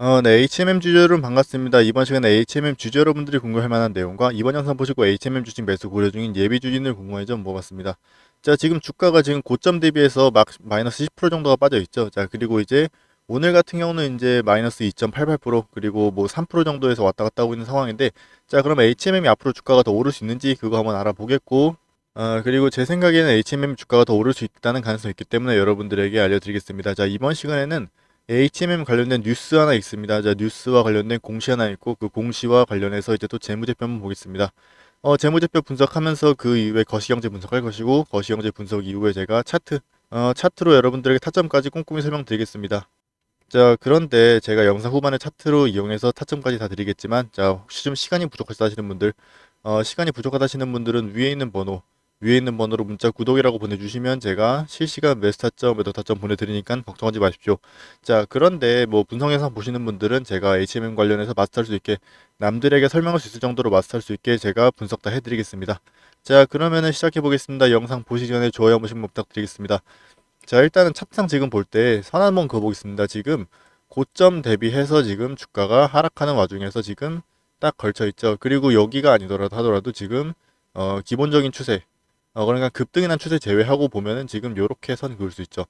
어, 네, HMM 주주 여러분 반갑습니다. 이번 시간에 HMM 주주 여러분들이 궁금할 만한 내용과 이번 영상 보시고 HMM 주식 매수 고려 중인 예비 주진을 궁금해 좀 모았습니다. 자, 지금 주가가 지금 고점 대비해서 막 마이너스 10% 정도가 빠져 있죠. 자, 그리고 이제 오늘 같은 경우는 이제 마이너스 2.88% 그리고 뭐 3% 정도에서 왔다 갔다 하고 있는 상황인데 자, 그럼 HMM이 앞으로 주가가 더 오를 수 있는지 그거 한번 알아보겠고 어, 그리고 제 생각에는 HMM 주가가 더 오를 수 있다는 가능성이 있기 때문에 여러분들에게 알려드리겠습니다. 자, 이번 시간에는 HMM 관련된 뉴스 하나 있습니다. 자, 뉴스와 관련된 공시 하나 있고 그 공시와 관련해서 이제 또 재무제표 한번 보겠습니다. 어, 재무제표 분석하면서 그 이후에 거시경제 분석할 것이고 거시경제 분석 이후에 제가 차트 어, 차트로 여러분들에게 타점까지 꼼꼼히 설명드리겠습니다. 자, 그런데 제가 영상 후반에 차트로 이용해서 타점까지 다 드리겠지만 자, 혹시 좀 시간이 부족하다 하시는 분들 어, 시간이 부족하다 하시는 분들은 위에 있는 번호 위에 있는 번호로 문자 구독이라고 보내주시면 제가 실시간 매수 타점, 매도 타점 보내드리니까 걱정하지 마십시오. 자, 그런데 뭐 분석 영상 보시는 분들은 제가 HMM 관련해서 마스터할 수 있게 남들에게 설명할 수 있을 정도로 마스터할 수 있게 제가 분석 다 해드리겠습니다. 자, 그러면은 시작해 보겠습니다. 영상 보시기 전에 좋아요 한 번씩 부탁드리겠습니다. 자, 일단은 차트상 지금 볼 때 선 한번 그어보겠습니다. 지금 고점 대비해서 지금 주가가 하락하는 와중에서 지금 딱 걸쳐 있죠. 그리고 여기가 아니더라도 하더라도 지금 어, 기본적인 추세 어, 그러니까 급등이 난 추세 제외하고 보면은 지금 요렇게 선 그을 수 있죠.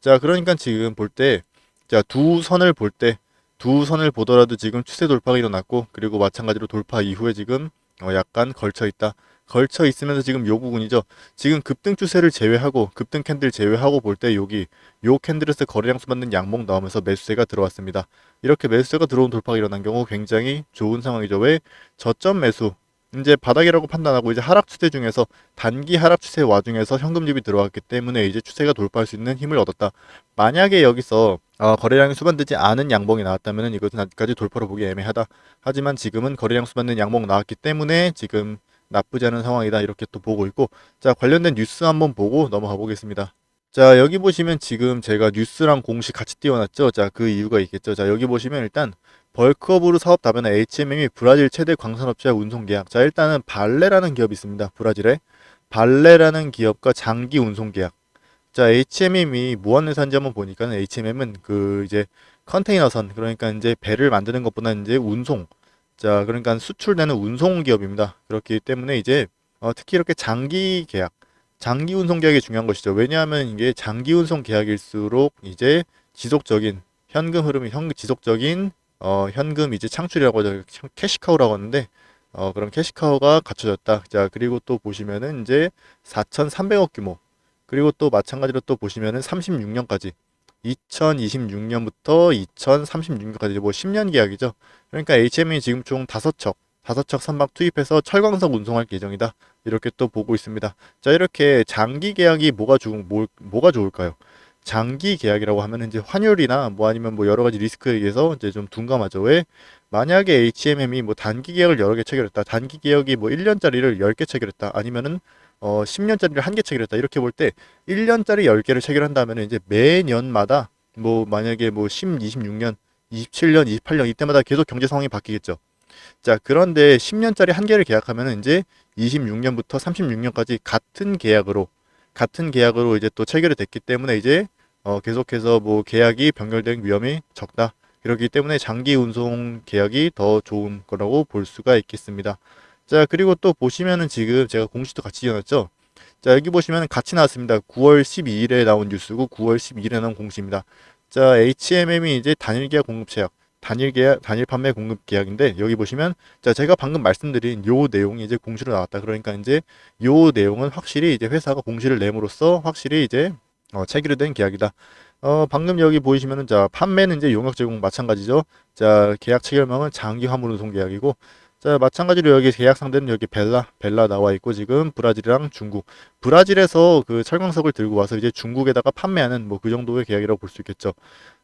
자, 그러니까 지금 볼 때, 자, 두 선을 볼 때, 두 선을 보더라도 지금 추세 돌파가 일어났고, 그리고 마찬가지로 돌파 이후에 지금 어, 약간 걸쳐 있다. 걸쳐 있으면서 지금 요 부분이죠. 지금 급등 추세를 제외하고, 급등 캔들 제외하고 볼 때 여기 요 캔들에서 거래량 수 받는 양목 나오면서 매수세가 들어왔습니다. 이렇게 매수세가 들어온 돌파가 일어난 경우 굉장히 좋은 상황이죠. 왜? 저점 매수, 이제 바닥이라고 판단하고 이제 하락 추세 중에서 단기 하락 추세 와중에서 현금집이 들어왔기 때문에 이제 추세가 돌파할 수 있는 힘을 얻었다. 만약에 여기서 어, 거래량이 수반되지 않은 양봉이 나왔다면 이것은 아직까지 돌파로 보기 애매하다. 하지만 지금은 거래량 수반된 양봉 나왔기 때문에 지금 나쁘지 않은 상황이다. 이렇게 또 보고 있고 자 관련된 뉴스 한번 보고 넘어가 보겠습니다. 자 여기 보시면 지금 제가 뉴스랑 공시 같이 띄워놨죠. 자 그 이유가 있겠죠. 자 여기 보시면 일단 벌크업으로 사업 다변화 HMM이 브라질 최대 광산업체와 운송 계약. 자, 일단은 발레라는 기업이 있습니다. 브라질에. 발레라는 기업과 장기 운송 계약. 자, HMM이 무한 회사인지 한번 보니까 HMM은 그 이제 컨테이너선 그러니까 이제 배를 만드는 것보다 이제 운송. 자, 그러니까 수출되는 운송 기업입니다. 그렇기 때문에 이제 어, 특히 이렇게 장기 계약, 장기 운송 계약이 중요한 것이죠. 왜냐하면 이게 장기 운송 계약일수록 이제 지속적인 현금 흐름이 현 지속적인 어, 현금 이제 창출이라고 하죠. 캐시카우라고 하는데 어, 그런 캐시카우가 갖춰졌다. 자, 그리고 또 보시면은 이제 4,300억 규모. 그리고 또 마찬가지로 또 보시면은 36년까지 2026년부터 2036년까지 뭐 10년 계약이죠. 그러니까 HM이 지금 총 5척, 5척 선박 투입해서 철광석 운송할 예정이다. 이렇게 또 보고 있습니다. 자, 이렇게 장기 계약이 뭐가 좋, 뭐, 뭐가 좋을까요? 장기 계약이라고 하면 이제 환율이나 뭐 아니면 뭐 여러 가지 리스크에 의해서 이제 좀 둔감하죠. 왜? 만약에 HMM이 뭐 단기 계약을 여러 개 체결했다. 단기 계약이 뭐 1년짜리를 10개 체결했다. 아니면은 어 10년짜리를 한 개 체결했다. 이렇게 볼 때 1년짜리 10개를 체결한다면 이제 매년마다 뭐 만약에 뭐 10, 26년, 27년, 28년 이때마다 계속 경제 상황이 바뀌겠죠. 자, 그런데 10년짜리 한 개를 계약하면은 이제 26년부터 36년까지 같은 계약으로 같은 계약으로 이제 또 체결이 됐기 때문에 이제 어, 계속해서 뭐 계약이 변결된 위험이 적다. 그렇기 때문에 장기 운송 계약이 더 좋은 거라고 볼 수가 있겠습니다. 자, 그리고 또 보시면은 지금 제가 공시도 같이 지어놨죠. 자, 여기 보시면 같이 나왔습니다. 9월 12일에 나온 뉴스고 9월 12일에 나온 공시입니다. 자, HMM이 이제 단일 계약 공급 제약, 단일 계약, 단일 판매 공급 계약인데 여기 보시면 자, 제가 방금 말씀드린 요 내용이 이제 공시로 나왔다. 그러니까 이제 요 내용은 확실히 이제 회사가 공시를 내므로써 확실히 이제 어, 체결된 계약이다. 어, 방금 여기 보이시면은 자, 판매는 이제 용역 제공 마찬가지죠. 자, 계약 체결명은 장기 화물 운송 계약이고 자, 마찬가지로 여기 계약 상대는 여기 벨라, 벨라 나와 있고 지금 브라질이랑 중국. 브라질에서 그 철광석을 들고 와서 이제 중국에다가 판매하는 뭐 그 정도의 계약이라고 볼 수 있겠죠.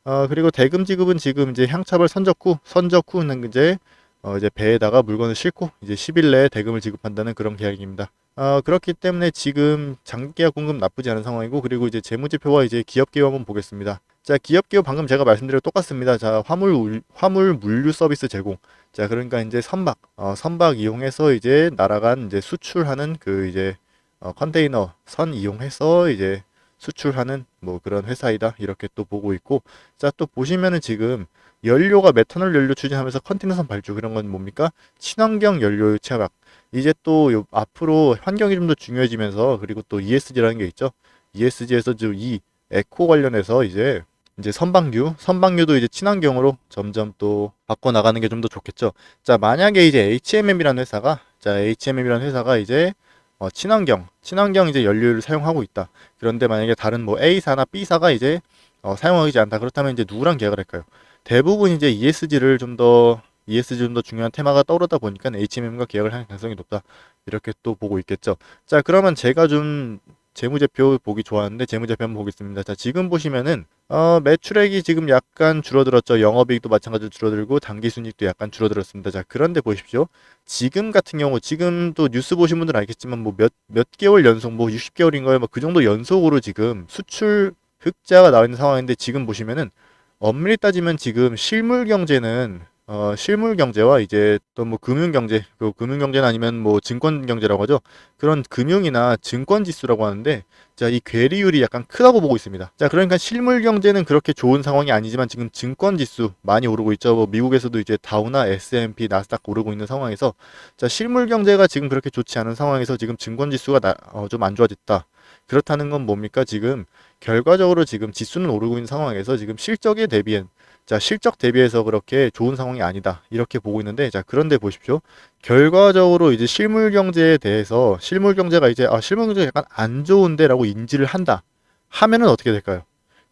어, 그리고 대금 지급은 지금 이제 향차벌 선적 후, 선적 후는 이제 어, 이제 배에다가 물건을 싣고 이제 10일 내에 대금을 지급한다는 그런 계약입니다. 어, 그렇기 때문에 지금 장기계약 공급 나쁘지 않은 상황이고 그리고 이제 재무지표와 이제 기업계획 한번 보겠습니다. 자, 기업계획 방금 제가 말씀드린 똑같습니다. 자, 화물 화물 물류 서비스 제공. 자, 그러니까 이제 선박, 어, 선박 이용해서 이제 날아간 이제 수출하는 그 이제 어, 컨테이너 선 이용해서 이제 수출하는 뭐 그런 회사이다 이렇게 또 보고 있고 자 또 보시면은 지금 연료가 메탄올 연료 추진하면서 컨테이너선 발주 그런 건 뭡니까 친환경 연료 채각 이제 또 요- 앞으로 환경이 좀 더 중요해지면서 그리고 또 ESG라는 게 있죠 ESG에서 이 에코 관련해서 이제 이제 선방류, 선방류도 이제 친환경으로 점점 또 바꿔 나가는 게 좀 더 좋겠죠. 자, 만약에 이제 HMM이라는 회사가 자, HMM이라는 회사가 이제 어, 친환경, 친환경 이제 연료를 사용하고 있다. 그런데 만약에 다른 뭐 A사나 B사가 이제 어, 사용하지 않다. 그렇다면 이제 누구랑 계약을 할까요? 대부분 이제 ESG를 좀더 ESG 좀 더 중요한 테마가 떠오르다 보니까 HMM과 계약을 할 가능성이 높다. 이렇게 또 보고 있겠죠. 자, 그러면 제가 좀 재무제표 보기 좋아하는데 재무제표 한번 보겠습니다. 자, 지금 보시면은 어, 매출액이 지금 약간 줄어들었죠. 영업이익도 마찬가지로 줄어들고 당기순이익도 약간 줄어들었습니다. 자, 그런데 보십시오. 지금 같은 경우 지금 또 뉴스 보신 분들은 알겠지만 뭐 몇몇 개월 연속 뭐 60개월인가요? 뭐그 정도 연속으로 지금 수출 흑자가 나와 있는 상황인데 지금 보시면은 엄밀히 따지면 지금 실물 경제는 어, 실물 경제와 이제 또 뭐 금융 경제, 그 금융 경제는 아니면 뭐 증권 경제라고 하죠. 그런 금융이나 증권 지수라고 하는데 자, 이 괴리율이 약간 크다고 보고 있습니다. 자, 그러니까 실물 경제는 그렇게 좋은 상황이 아니지만 지금 증권 지수 많이 오르고 있죠. 뭐 미국에서도 이제 다우나 S&P, 나스닥 오르고 있는 상황에서 자, 실물 경제가 지금 그렇게 좋지 않은 상황에서 지금 증권 지수가 어, 좀 안 좋아졌다. 그렇다는 건 뭡니까? 지금 결과적으로 지금 지수는 오르고 있는 상황에서 지금 실적에 대비한 자, 실적 대비해서 그렇게 좋은 상황이 아니다. 이렇게 보고 있는데, 자, 그런데 보십시오. 결과적으로 이제 실물 경제에 대해서, 실물 경제가 이제, 아, 실물 경제가 약간 안 좋은데 라고 인지를 한다. 하면은 어떻게 될까요?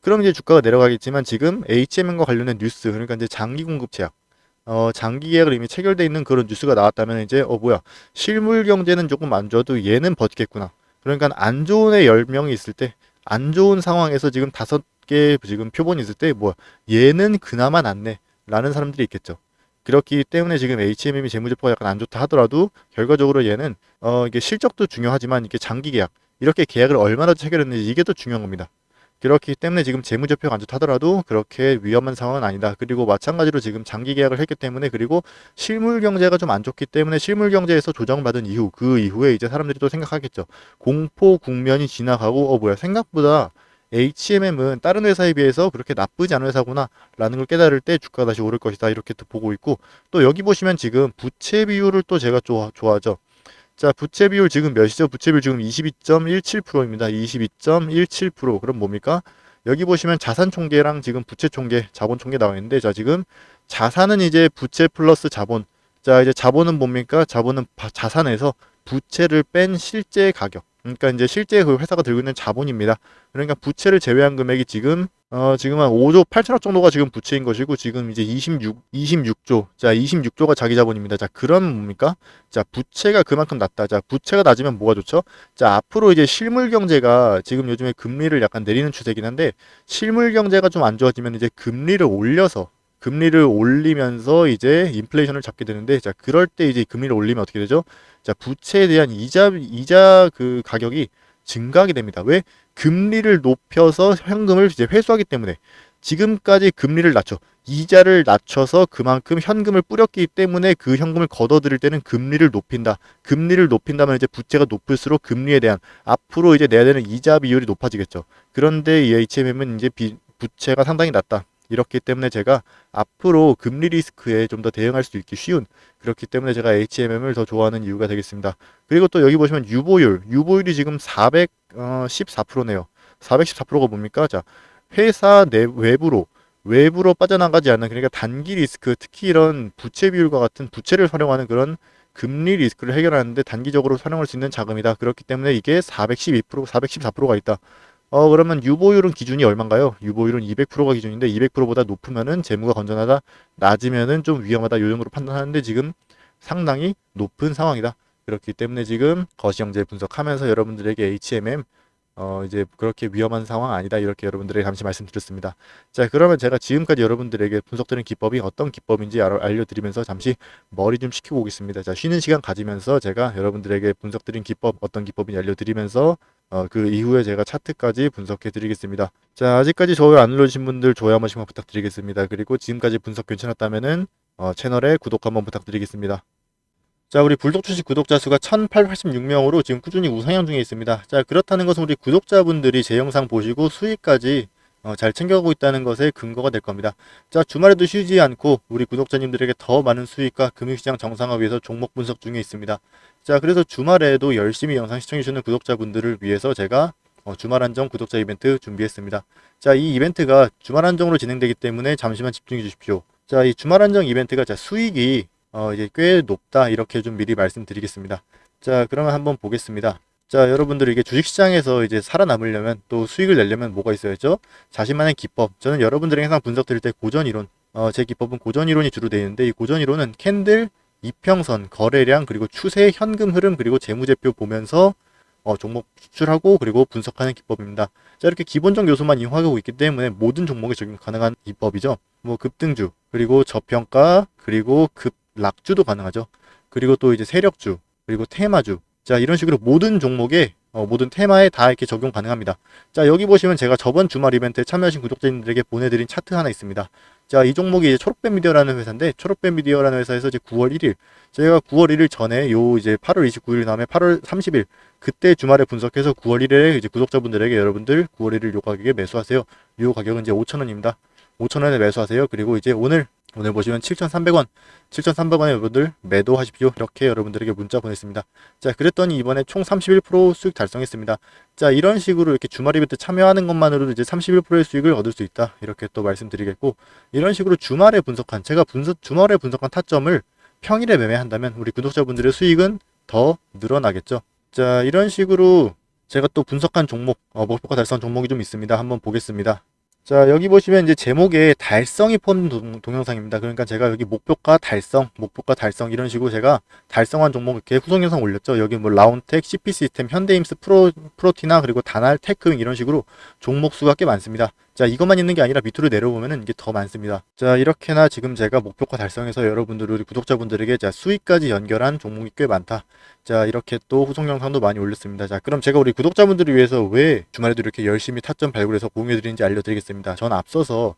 그럼 이제 주가가 내려가겠지만 지금 HMM과 관련된 뉴스, 그러니까 이제 장기 공급 제약, 어, 장기 계약을 이미 체결돼 있는 그런 뉴스가 나왔다면 이제, 어, 뭐야. 실물 경제는 조금 안 좋아도 얘는 버티겠구나. 그러니까 안 좋은 애 10명이 있을 때, 안 좋은 상황에서 지금 다섯 개 지금 표본이 있을 때, 뭐, 얘는 그나마 낫네. 라는 사람들이 있겠죠. 그렇기 때문에 지금 HMM이 재무제표가 약간 안 좋다 하더라도 결과적으로 얘는 어 이게 실적도 중요하지만 이게 장기 계약 이렇게 계약을 얼마나 체결했는지 이게 더 중요한 겁니다. 그렇기 때문에 지금 재무제표가 안 좋다 하더라도 그렇게 위험한 상황은 아니다. 그리고 마찬가지로 지금 장기 계약을 했기 때문에 그리고 실물 경제가 좀 안 좋기 때문에 실물 경제에서 조정받은 이후 그 이후에 이제 사람들이 또 생각하겠죠. 공포 국면이 지나가고 어 뭐야 생각보다 HMM은 다른 회사에 비해서 그렇게 나쁘지 않은 회사구나 라는 걸 깨달을 때 주가가 다시 오를 것이다 이렇게 또 보고 있고 또 여기 보시면 지금 부채 비율을 또 제가 좋아, 좋아하죠. 자 부채 비율 지금 몇이죠? 부채 비율 지금 22.17%입니다. 22.17% 그럼 뭡니까? 여기 보시면 자산 총계랑 지금 부채 총계 자본 총계 나와 있는데 자 지금 자산은 이제 부채 플러스 자본. 자 이제 자본은 뭡니까? 자본은 바- 자산에서 부채를 뺀 실제 가격 그러니까 이제 실제 그 회사가 들고 있는 자본입니다. 그러니까 부채를 제외한 금액이 지금 어 지금 한 5조 8천억 정도가 지금 부채인 것이고 지금 이제 26 26조 자 26조가 자기 자본입니다. 자 그럼 뭡니까? 자 부채가 그만큼 낮다. 자 부채가 낮으면 뭐가 좋죠? 자 앞으로 이제 실물 경제가 지금 요즘에 금리를 약간 내리는 추세긴 한데 실물 경제가 좀 안 좋아지면 이제 금리를 올려서 금리를 올리면서 이제 인플레이션을 잡게 되는데 자 그럴 때 이제 금리를 올리면 어떻게 되죠? 자 부채에 대한 이자 이자 그 가격이 증가하게 됩니다. 왜? 금리를 높여서 현금을 이제 회수하기 때문에 지금까지 금리를 낮춰 이자를 낮춰서 그만큼 현금을 뿌렸기 때문에 그 현금을 걷어들일 때는 금리를 높인다. 금리를 높인다면 이제 부채가 높을수록 금리에 대한 앞으로 이제 내야 되는 이자 비율이 높아지겠죠. 그런데 이 HMM은 이제 비, 부채가 상당히 낮다. 이렇기 때문에 제가 앞으로 금리 리스크에 좀 더 대응할 수 있기 쉬운 그렇기 때문에 제가 HMM을 더 좋아하는 이유가 되겠습니다. 그리고 또 여기 보시면 유보율, 유보율이 지금 414%네요. 414%가 뭡니까? 자, 회사 내 외부로 외부로 빠져나가지 않는 그러니까 단기 리스크, 특히 이런 부채 비율과 같은 부채를 활용하는 그런 금리 리스크를 해결하는데 단기적으로 활용할 수 있는 자금이다. 그렇기 때문에 이게 412%, 414%가 있다. 어 그러면 유보율은 기준이 얼마인가요? 유보율은 200%가 기준인데 200%보다 높으면은 재무가 건전하다, 낮으면은 좀 위험하다 요 정도로 판단하는데 지금 상당히 높은 상황이다. 그렇기 때문에 지금 거시경제 분석하면서 여러분들에게 HMM 어 이제 그렇게 위험한 상황 아니다 이렇게 여러분들에게 잠시 말씀드렸습니다. 자 그러면 제가 지금까지 여러분들에게 분석드린 기법이 어떤 기법인지 알- 알려드리면서 잠시 머리 좀 식히고 오겠습니다. 자 쉬는 시간 가지면서 제가 여러분들에게 분석드린 기법 어떤 기법인지 알려드리면서 어, 그 이후에 제가 차트까지 분석해 드리겠습니다. 자, 아직까지 좋아요 안 눌러주신 분들 좋아요 한 번씩만 부탁드리겠습니다. 그리고 지금까지 분석 괜찮았다면은 어, 채널에 구독 한번 부탁드리겠습니다. 자, 우리 불독 출시 구독자 수가 1886명으로 지금 꾸준히 우상향 중에 있습니다. 자, 그렇다는 것은 우리 구독자분들이 제 영상 보시고 수익까지 어, 잘 챙겨가고 있다는 것의 근거가 될 겁니다. 자, 주말에도 쉬지 않고 우리 구독자님들에게 더 많은 수익과 금융시장 정상화 위해서 종목 분석 중에 있습니다. 자, 그래서 주말에도 열심히 영상 시청해주시는 구독자분들을 위해서 제가 어, 주말 한정 구독자 이벤트 준비했습니다. 자, 이 이벤트가 주말 한정으로 진행되기 때문에 잠시만 집중해 주십시오. 자, 이 주말 한정 이벤트가 자, 수익이 어, 이제 꽤 높다 이렇게 좀 미리 말씀드리겠습니다. 자, 그러면 한번 보겠습니다. 자, 여러분들 이게 주식시장에서 이제 살아남으려면 또 수익을 내려면 뭐가 있어야죠? 자신만의 기법. 저는 여러분들에게 항상 분석 드릴 때 고전 이론. 어, 제 기법은 고전 이론이 주로 되어 있는데 이 고전 이론은 캔들, 이평선, 거래량, 그리고 추세, 현금 흐름, 그리고 재무제표 보면서 어, 종목 추출하고 그리고 분석하는 기법입니다. 자, 이렇게 기본적 요소만 이용하고 있기 때문에 모든 종목에 적용 가능한 기법이죠. 뭐 급등주, 그리고 저평가, 그리고 급락주도 가능하죠. 그리고 또 이제 세력주, 그리고 테마주. 자, 이런 식으로 모든 종목에 어, 모든 테마에 다 이렇게 적용 가능합니다. 자, 여기 보시면 제가 저번 주말 이벤트에 참여하신 구독자님들에게 보내드린 차트 하나 있습니다. 자, 이 종목이 이제 초록뱀 미디어라는 회사인데, 초록뱀 미디어라는 회사에서 이제 9월 1일, 저희가 9월 1일 전에 요 이제 8월 29일 다음에 8월 30일, 그때 주말에 분석해서 9월 1일에 이제 구독자분들에게 여러분들 9월 1일 요 가격에 매수하세요. 요 가격은 이제 5,000원입니다. 5,000원에 매수하세요. 그리고 이제 오늘 오늘 보시면 7,300원, 7,300원에 여러분들 매도하십시오. 이렇게 여러분들에게 문자 보냈습니다. 자, 그랬더니 이번에 총 31% 수익 달성했습니다. 자, 이런 식으로 이렇게 주말 이벤트 참여하는 것만으로도 이제 31%의 수익을 얻을 수 있다. 이렇게 또 말씀드리겠고, 이런 식으로 주말에 분석한, 제가 분석, 주말에 분석한 타점을 평일에 매매한다면 우리 구독자분들의 수익은 더 늘어나겠죠. 자, 이런 식으로 제가 또 분석한 종목, 어, 목표가 달성 종목이 좀 있습니다. 한번 보겠습니다. 자, 여기 보시면 이제 제목에 달성이 포함된 동, 동영상입니다. 그러니까 제가 여기 목표가 달성, 목표가 달성 이런 식으로 제가 달성한 종목 이렇게 후속 영상 올렸죠. 여기 뭐 라운텍, CP 시스템, 현대임스, 프로, 프로티나 그리고 다날, 테크 이런 식으로 종목 수가 꽤 많습니다. 자, 이것만 있는 게 아니라 밑으로 내려보면은 이게 더 많습니다. 자, 이렇게나 지금 제가 목표가 달성해서 여러분들, 우리 구독자분들에게 자, 수익까지 연결한 종목이 꽤 많다. 자, 이렇게 또 후속 영상도 많이 올렸습니다. 자, 그럼 제가 우리 구독자분들을 위해서 왜 주말에도 이렇게 열심히 타점 발굴해서 공유해드리는지 알려드리겠습니다. 전 앞서서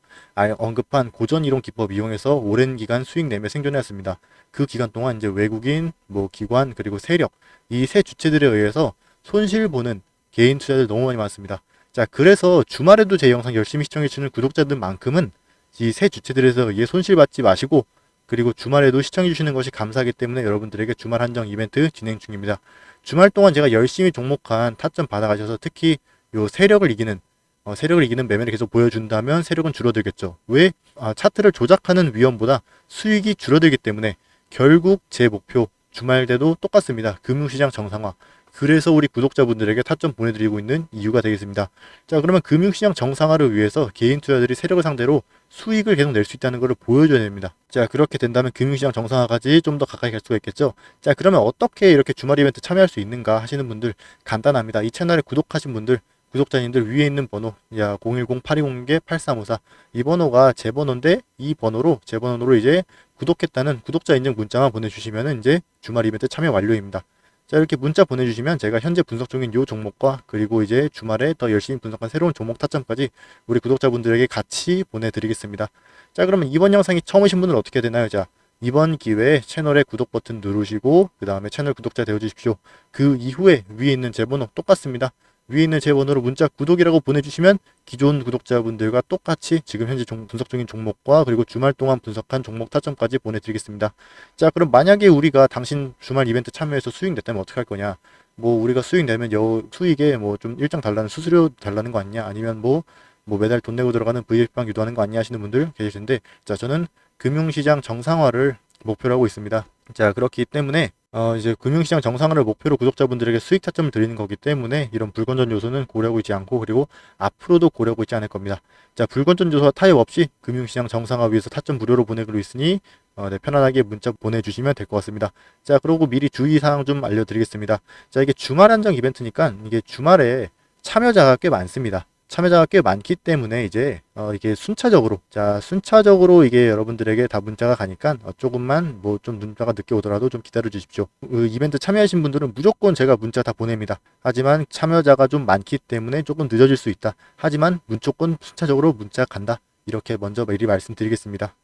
언급한 고전 이론 기법 이용해서 오랜 기간 수익 내며 생존해왔습니다. 그 기간 동안 이제 외국인, 뭐 기관, 그리고 세력, 이 세 주체들에 의해서 손실 보는 개인 투자들 너무 많이 많습니다. 자, 그래서 주말에도 제 영상 열심히 시청해주시는 구독자들만큼은 이 세 주체들에서 이에 손실받지 마시고 그리고 주말에도 시청해주시는 것이 감사하기 때문에 여러분들에게 주말 한정 이벤트 진행 중입니다. 주말 동안 제가 열심히 종목한 타점 받아가셔서 특히 요 세력을 이기는 어, 세력을 이기는 매매를 계속 보여준다면 세력은 줄어들겠죠. 왜? 아, 차트를 조작하는 위험보다 수익이 줄어들기 때문에 결국 제 목표 주말 때도 똑같습니다. 금융시장 정상화. 그래서 우리 구독자분들에게 타점 보내드리고 있는 이유가 되겠습니다. 자, 그러면 금융시장 정상화를 위해서 개인 투자들이 세력을 상대로 수익을 계속 낼 수 있다는 것을 보여줘야 됩니다. 자, 그렇게 된다면 금융시장 정상화까지 좀 더 가까이 갈 수가 있겠죠. 자, 그러면 어떻게 이렇게 주말 이벤트 참여할 수 있는가 하시는 분들 간단합니다. 이 채널에 구독하신 분들 구독자님들 위에 있는 번호 야 010-820-8354 이 번호가 제 번호인데 이 번호로 제 번호로 이제 구독했다는 구독자 인증 문자만 보내주시면 이제 주말 이벤트 참여 완료입니다. 자 이렇게 문자 보내주시면 제가 현재 분석 중인 요 종목과 그리고 이제 주말에 더 열심히 분석한 새로운 종목 타점까지 우리 구독자분들에게 같이 보내드리겠습니다. 자 그러면 이번 영상이 처음이신 분은 어떻게 되나요? 자 이번 기회에 채널에 구독 버튼 누르시고 그 다음에 채널 구독자 되어주십시오. 그 이후에 위에 있는 제 번호 똑같습니다. 위에 있는 제 번호로 문자 구독이라고 보내주시면 기존 구독자분들과 똑같이 지금 현재 종, 분석 중인 종목과 그리고 주말 동안 분석한 종목 타점까지 보내드리겠습니다. 자 그럼 만약에 우리가 당신 주말 이벤트 참여해서 수익 냈다면 어떻게 할 거냐? 뭐 우리가 수익 내면 여 수익에 뭐 좀 일정 달라는 수수료 달라는 거 아니냐? 아니면 뭐뭐 매달 돈 내고 들어가는 VF방 유도하는 거 아니냐 하시는 분들 계실 텐데 자 저는 금융시장 정상화를 목표로 하고 있습니다. 자 그렇기 때문에 어, 이제 금융시장 정상화를 목표로 구독자분들에게 수익 타점을 드리는 거기 때문에 이런 불건전 요소는 고려하고 있지 않고 그리고 앞으로도 고려하고 있지 않을 겁니다. 자, 불건전 요소와 타협 없이 금융시장 정상화 위해서 타점 무료로 보내기로 있으니 어, 네, 편안하게 문자 보내주시면 될 것 같습니다. 자, 그리고 미리 주의사항 좀 알려드리겠습니다. 자, 이게 주말 한정 이벤트니까 이게 주말에 참여자가 꽤 많습니다. 참여자가 꽤 많기 때문에 이제 어 이게 순차적으로 자 순차적으로 이게 여러분들에게 다 문자가 가니까 어 조금만 뭐 좀 문자가 늦게 오더라도 좀 기다려 주십시오. 그 이벤트 참여하신 분들은 무조건 제가 문자 다 보냅니다. 하지만 참여자가 좀 많기 때문에 조금 늦어질 수 있다. 하지만 무조건 순차적으로 문자 간다. 이렇게 먼저 미리 말씀드리겠습니다.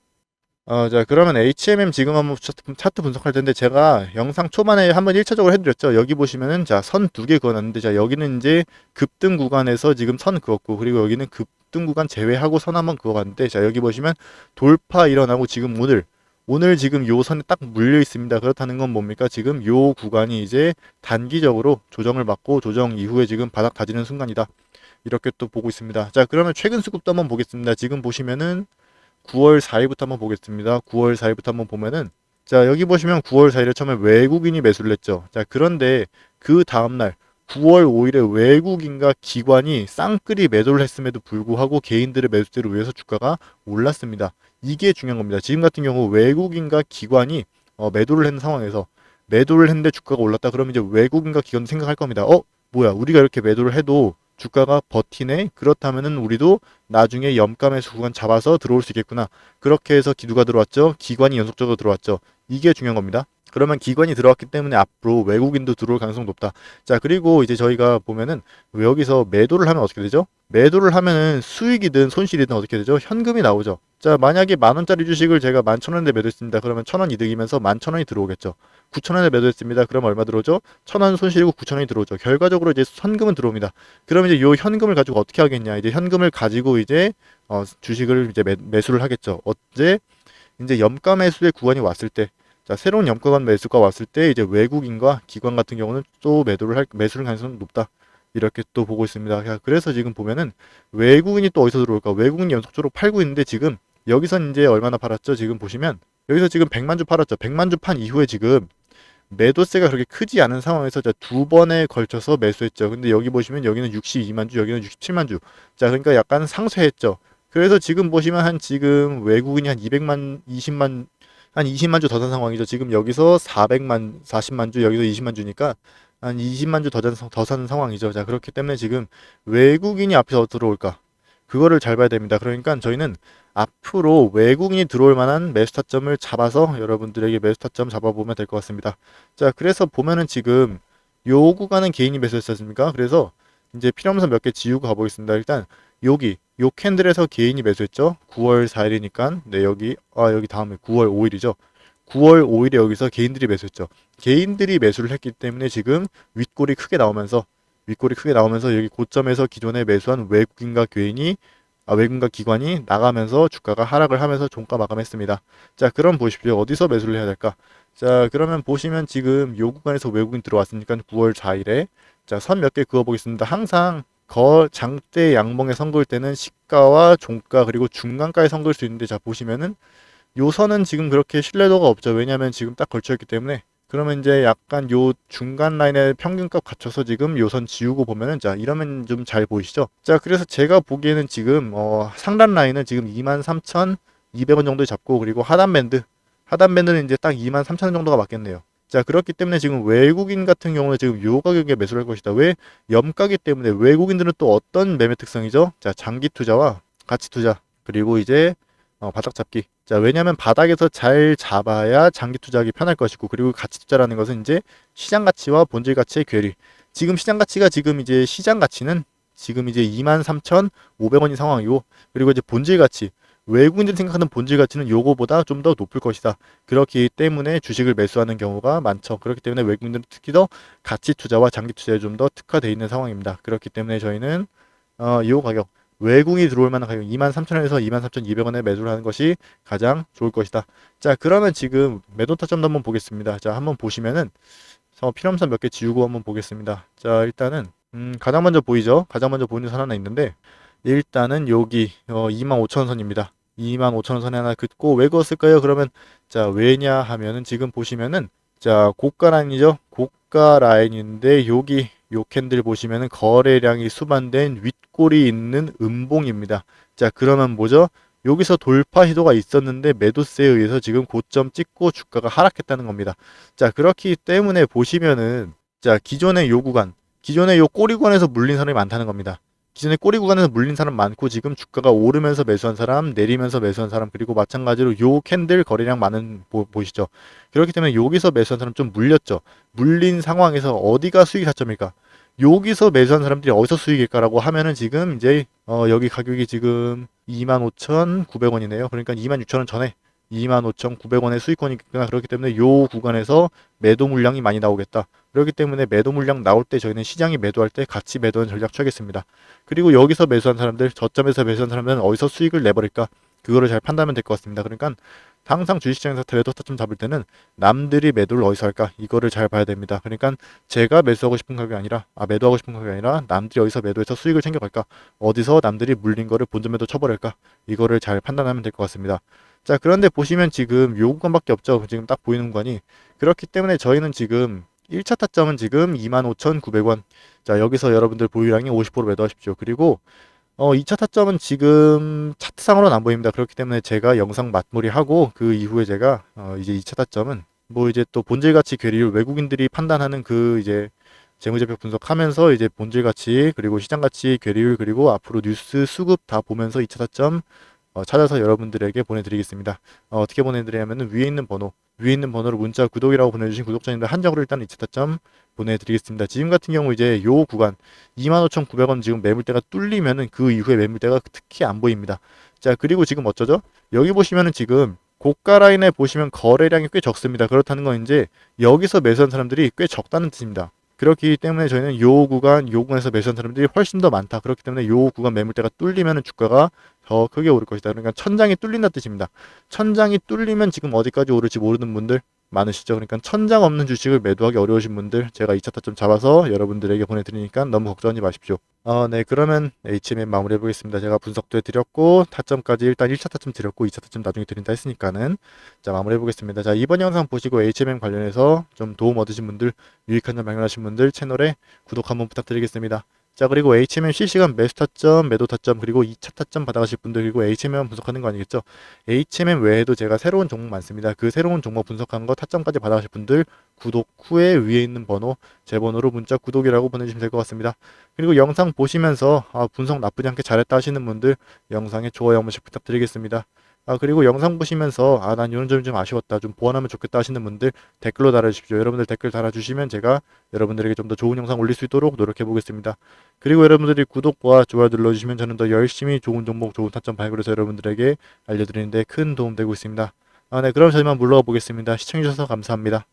어, 자, 그러면 HMM 지금 한번 차트, 차트 분석할 텐데 제가 영상 초반에 한번 1차적으로 해드렸죠. 여기 보시면은 자, 선 두 개 그어놨는데 자, 여기는 이제 급등 구간에서 지금 선 그었고 그리고 여기는 급등 구간 제외하고 선 한번 그어봤는데 자, 여기 보시면 돌파 일어나고 지금 오늘 오늘 지금 요 선에 딱 물려 있습니다. 그렇다는 건 뭡니까? 지금 요 구간이 이제 단기적으로 조정을 받고 조정 이후에 지금 바닥 다지는 순간이다. 이렇게 또 보고 있습니다. 자, 그러면 최근 수급도 한번 보겠습니다. 지금 보시면은 9월 4일부터 한번 보겠습니다. 9월 4일부터 한번 보면은 자 여기 보시면 9월 4일에 처음에 외국인이 매수를 했죠. 자 그런데 그 다음날 9월 5일에 외국인과 기관이 쌍끌이 매도를 했음에도 불구하고 개인들의 매수대로 위해서 주가가 올랐습니다. 이게 중요한 겁니다. 지금 같은 경우 외국인과 기관이 어, 매도를 했는 상황에서 매도를 했는데 주가가 올랐다 그러면 이제 외국인과 기관도 생각할 겁니다. 어 뭐야 우리가 이렇게 매도를 해도 주가가 버티네. 그렇다면은 우리도 나중에 염감의 구간 잡아서 들어올 수 있겠구나. 그렇게 해서 기두가 들어왔죠. 기관이 연속적으로 들어왔죠. 이게 중요한 겁니다 그러면 기관이 들어왔기 때문에 앞으로 외국인도 들어올 가능성 높다 자 그리고 이제 저희가 보면은 여기서 매도를 하면 어떻게 되죠 매도를 하면은 수익이든 손실이든 어떻게 되죠 현금이 나오죠 자 만약에 만 원짜리 주식을 제가 만 천 원에 매도했습니다 그러면 천 원 이득이면서 만 천 원이 들어오겠죠 9,000원에 매도했습니다. 그럼 얼마 들어오죠? 1,000원 손실이고 9,000원이 들어오죠. 결과적으로 이제 현금은 들어옵니다. 그럼 이제 요 현금을 가지고 어떻게 하겠냐? 이제 현금을 가지고 이제 어, 주식을 이제 매, 매수를 하겠죠. 어제 이제 염가 매수의 구간이 왔을 때 자, 새로운 염가관 매수가 왔을 때 이제 외국인과 기관 같은 경우는 또 매도를 할 매수를 가능성이 높다. 이렇게 또 보고 있습니다. 그래서 지금 보면은 외국인이 또 어디서 들어올까? 외국인이 연속적으로 팔고 있는데 지금 여기서 이제 얼마나 팔았죠? 지금 보시면 여기서 지금 100만 주 팔았죠. 100만 주 판 이후에 지금 매도세가 그렇게 크지 않은 상황에서 두 번에 걸쳐서 매수했죠. 근데 여기 보시면 여기는 62만 주, 여기는 67만 주. 자, 그러니까 약간 상쇄했죠. 그래서 지금 보시면 한 지금 외국인이 한 200만, 20만, 한 20만 주 더 산 상황이죠. 지금 여기서 400만, 40만 주, 여기서 20만 주니까 한 20만 주 더 사는 상황이죠. 자, 그렇기 때문에 지금 외국인이 앞에서 들어올까? 그거를 잘 봐야 됩니다. 그러니까 저희는 앞으로 외국인이 들어올 만한 매수 타점을 잡아서 여러분들에게 매수 타점 잡아보면 될 것 같습니다. 자, 그래서 보면은 지금 요 구간은 개인이 매수했었습니까? 그래서 이제 필요하면서 몇 개 지우고 가보겠습니다. 일단 여기 요 캔들에서 개인이 매수했죠. 9월 4일이니까 네 여기 아 여기 다음에 9월 5일이죠. 9월 5일에 여기서 개인들이 매수했죠. 개인들이 매수를 했기 때문에 지금 윗골이 크게 나오면서 윗골이 크게 나오면서 여기 고점에서 기존에 매수한 외국인과 개인이 아, 외국인과 기관이 나가면서 주가가 하락을 하면서 종가 마감했습니다. 자, 그럼 보십시오. 어디서 매수를 해야 될까? 자, 그러면 보시면 지금 요 구간에서 외국인 들어왔으니까 9월 4일에 자, 선 몇 개 그어 보겠습니다. 항상 거 장대 양봉에 선걸 때는 시가와 종가 그리고 중간가에 선걸 수 있는데 자 보시면은 요 선은 지금 그렇게 신뢰도가 없죠. 왜냐하면 지금 딱 걸쳐 있기 때문에 그러면 이제 약간 요 중간 라인의 평균값 갖춰서 지금 요선 지우고 보면은 자 이러면 좀 잘 보이시죠? 자 그래서 제가 보기에는 지금 어 상단 라인은 지금 23,200원 정도 잡고 그리고 하단 밴드 하단 밴드는 이제 딱 23,000원 정도가 맞겠네요. 자 그렇기 때문에 지금 외국인 같은 경우는 지금 요 가격에 매수를 할 것이다. 왜 염가기 때문에 외국인들은 또 어떤 매매 특성이죠? 자 장기 투자와 가치 투자 그리고 이제 어, 바닥 잡기. 자, 왜냐하면 바닥에서 잘 잡아야 장기 투자하기 편할 것이고, 그리고 가치 투자라는 것은 이제 시장 가치와 본질 가치의 괴리. 지금 시장 가치가 지금 이제 시장 가치는 지금 이제 23,500원인 상황이고, 그리고 이제 본질 가치. 외국인들이 생각하는 본질 가치는 요거보다 좀 더 높을 것이다. 그렇기 때문에 주식을 매수하는 경우가 많죠. 그렇기 때문에 외국인들은 특히 더 가치 투자와 장기 투자에 좀 더 특화되어 있는 상황입니다. 그렇기 때문에 저희는 어, 이 가격 외국이 들어올 만한 가격 23,000원에서 23,200원에 매수를 하는 것이 가장 좋을 것이다. 자, 그러면 지금 매도 타점도 한번 보겠습니다. 자, 한번 보시면은 필요함선 몇 개 지우고 한번 보겠습니다. 자, 일단은 음, 가장 먼저 보이죠? 가장 먼저 보이는 선 하나 있는데 일단은 여기 어, 25,000원 선입니다. 25,000원 선에 하나 긋고 왜 그었을까요? 그러면 자, 왜냐 하면은 지금 보시면은 자, 고가 라인이죠? 고가 라인인데 여기 요 캔들 보시면은 거래량이 수반된 윗골이 있는 음봉입니다. 자, 그러면 뭐죠? 여기서 돌파 시도가 있었는데 매도세에 의해서 지금 고점 찍고 주가가 하락했다는 겁니다. 자, 그렇기 때문에 보시면은 자, 기존의 요 구간, 기존의 요 꼬리구간에서 물린 사람이 많다는 겁니다. 기존에 꼬리 구간에서 물린 사람 많고 지금 주가가 오르면서 매수한 사람, 내리면서 매수한 사람, 그리고 마찬가지로 요 캔들 거래량 많은 보, 보이시죠? 그렇기 때문에 여기서 매수한 사람 좀 물렸죠. 물린 상황에서 어디가 수익 타점일까? 여기서 매수한 사람들이 어디서 수익일까라고 하면은 지금 이제 어 여기 가격이 지금 25,900원이네요. 그러니까 26,000원 전에 25,900원의 수익권이 있구나. 그렇기 때문에 요 구간에서 매도 물량이 많이 나오겠다. 그렇기 때문에 매도 물량 나올 때 저희는 시장이 매도할 때 같이 매도하는 전략 취하겠습니다. 그리고 여기서 매수한 사람들, 저점에서 매수한 사람들은 어디서 수익을 내버릴까? 그거를 잘 판단하면 될 것 같습니다. 그러니까 항상 주식시장에서 트레이더 타점 잡을 때는 남들이 매도를 어디서 할까? 이거를 잘 봐야 됩니다. 그러니까 제가 매수하고 싶은 가격이 아니라 아 매도하고 싶은 가격이 아니라 남들이 어디서 매도해서 수익을 챙겨갈까? 어디서 남들이 물린 거를 본전 매도 쳐버릴까? 이거를 잘 판단하면 될 것 같습니다. 자 그런데 보시면 지금 요 구간밖에 없죠. 지금 딱 보이는 구간이 그렇기 때문에 저희는 지금 1차 타점은 지금 25,900원. 자 여기서 여러분들 보유량이 50% 매도하십시오. 그리고 어, 2차 타점은 지금 차트상으로는 안 보입니다. 그렇기 때문에 제가 영상 마무리하고 그 이후에 제가 어, 이제 2차 타점은 뭐 이제 또 본질 가치 괴리율 외국인들이 판단하는 그 이제 재무제표 분석하면서 이제 본질 가치 그리고 시장 가치 괴리율 그리고 앞으로 뉴스 수급 다 보면서 2차 타점 어, 찾아서 여러분들에게 보내드리겠습니다. 어, 떻게 보내드리냐면은 위에 있는 번호 위에 있는 번호로 문자 구독이라고 보내주신 구독자님들 한정으로 일단 2차 타점 보내드리겠습니다. 지금 같은 경우 이제 요 구간 25,900원 지금 매물대가 뚫리면은 그 이후에 매물대가 특히 안 보입니다. 자 그리고 지금 어쩌죠? 여기 보시면은 지금 고가 라인에 보시면 거래량이 꽤 적습니다. 그렇다는 건 이제 여기서 매수한 사람들이 꽤 적다는 뜻입니다. 그렇기 때문에 저희는 요 구간, 요 구간에서 매수한 사람들이 훨씬 더 많다. 그렇기 때문에 요 구간 매물대가 뚫리면은 주가가 더 크게 오를 것이다. 그러니까 천장이 뚫린다 뜻입니다. 천장이 뚫리면 지금 어디까지 오를지 모르는 분들 많으시죠. 그러니까 천장 없는 주식을 매도하기 어려우신 분들 제가 2차 타점 잡아서 여러분들에게 보내드리니까 너무 걱정하지 마십시오. 어, 네 그러면 HMM 마무리해 보겠습니다. 제가 분석도 해드렸고 타점까지 일단 1차 타점 드렸고 2차 타점 나중에 드린다 했으니까는 자 마무리해 보겠습니다. 자 이번 영상 보시고 HMM 관련해서 좀 도움 얻으신 분들 유익한 점 발견하신 분들 채널에 구독 한번 부탁드리겠습니다. 자 그리고 HMM 실시간 매수 타점, 매도 타점 그리고 2차 타점 받아가실 분들 그리고 HMM 분석하는 거 아니겠죠? HMM 외에도 제가 새로운 종목 많습니다. 그 새로운 종목 분석한 거 타점까지 받아가실 분들 구독 후에 위에 있는 번호 제 번호로 문자 구독이라고 보내주시면 될 것 같습니다. 그리고 영상 보시면서 아, 분석 나쁘지 않게 잘했다 하시는 분들 영상에 좋아요 한 번씩 부탁드리겠습니다. 아 그리고 영상 보시면서 아 난 이런 점이 좀 아쉬웠다 좀 보완하면 좋겠다 하시는 분들 댓글로 달아주십시오. 여러분들 댓글 달아주시면 제가 여러분들에게 좀 더 좋은 영상 올릴 수 있도록 노력해 보겠습니다. 그리고 여러분들이 구독과 좋아요 눌러주시면 저는 더 열심히 좋은 종목 좋은 타점 발굴해서 여러분들에게 알려드리는데 큰 도움 되고 있습니다. 아 네. 그럼 저희만 물러가 보겠습니다. 시청해주셔서 감사합니다